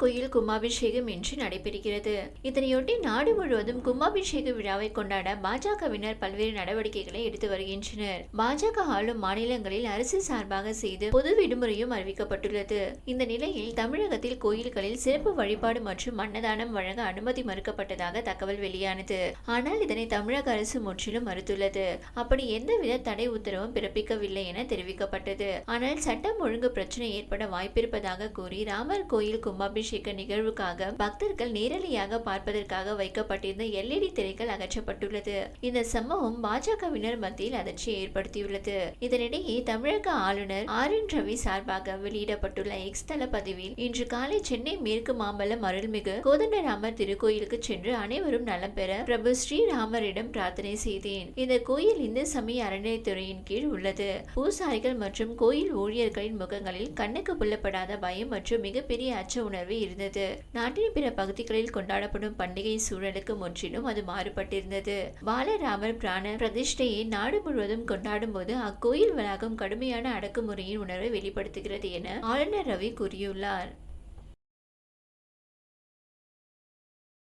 கோயில் கும்பாபிஷேகம் இன்று நடைபெறுகிறது. இதனையொட்டி நாடு முழுவதும் கும்பாபிஷேக விழாவை கொண்டாட பாஜகவினர் பல்வேறு நடவடிக்கைகளை எடுத்து வருகின்றனர். பாஜக ஆளும் மாநிலங்களில் அரசு சார்பாக செய்து பொது விடுமுறையும் அறிவிக்கப்பட்டுள்ளது. இந்த நிலையில் தமிழகத்தில் கோயில்களில் சிறப்பு வழிபாடு மற்றும் அன்னதானம் வழங்க அனுமதி மறுக்கப்பட்டதாக தகவல் வெளியானது. ஆனால் இதனை தமிழக அரசு முற்றிலும் மறுத்துள்ளது. அப்படி எந்தவித தடை உத்தரவும் பிறப்பிக்கவில்லை என தெரிவிக்கப்பட்டது. ஆனால் சட்டம் ஒழுங்கு பிரச்சனை ஏற்பட வாய்ப்பிருப்பதாக கூறி ராமர் கோயில் கும்பாபிஷேக நிகழ்வுக்காக பக்தர்கள் நேரடியாக பார்ப்பதற்காக வைக்கப்பட்டிருந்த எல்இடி திரைகள் அகற்றப்பட்டுள்ளது. இந்த சம்பவம் பாஜகவினர் மத்தியில் அதிர்ச்சியை ஏற்படுத்தியுள்ளது. இதனிடையே தமிழக ஆளுநர் ஆர் என் ரவி சார்பாக வெளியிடப்பட்டுள்ள எக்ஸ் தள பதிவில் இன்று காலை சென்னை மேற்கு மாம்பலம் அருள்மிகு கோதண்டராமர் திருக்கோயிலுக்கு சென்று அனைவரும் நலம் பெற பிரபு ஸ்ரீராமரிடம் பிரார்த்தனை செய்தேன். இந்த கோயில் இந்து சமய அறநிலைத்துறையின் கீழ் உள்ளது. பூசாரிகள் மற்றும் கோயில் ஊழியர்களின் முகங்களில் கண்ணுக்கு புல்லப்படாத பயம் மற்றும் மிகப்பெரிய அச்ச உணர்வு இருந்தது. நாட்டின் பிற பகுதிகளில் கொண்டாடப்படும் பண்டிகை சூழலுக்கு முற்றிலும் அது மாறுபட்டிருந்தது. பாலராமர் பிராண பிரதிஷ்டையை நாடு முழுவதும் கொண்டாடும் போது அக்கோயில் வளாகம் கடுமையான அடக்குமுறையின் உணர்வை வெளிப்படுத்துகிறது என ஆளுநர் ரவி கூறியுள்ளார்.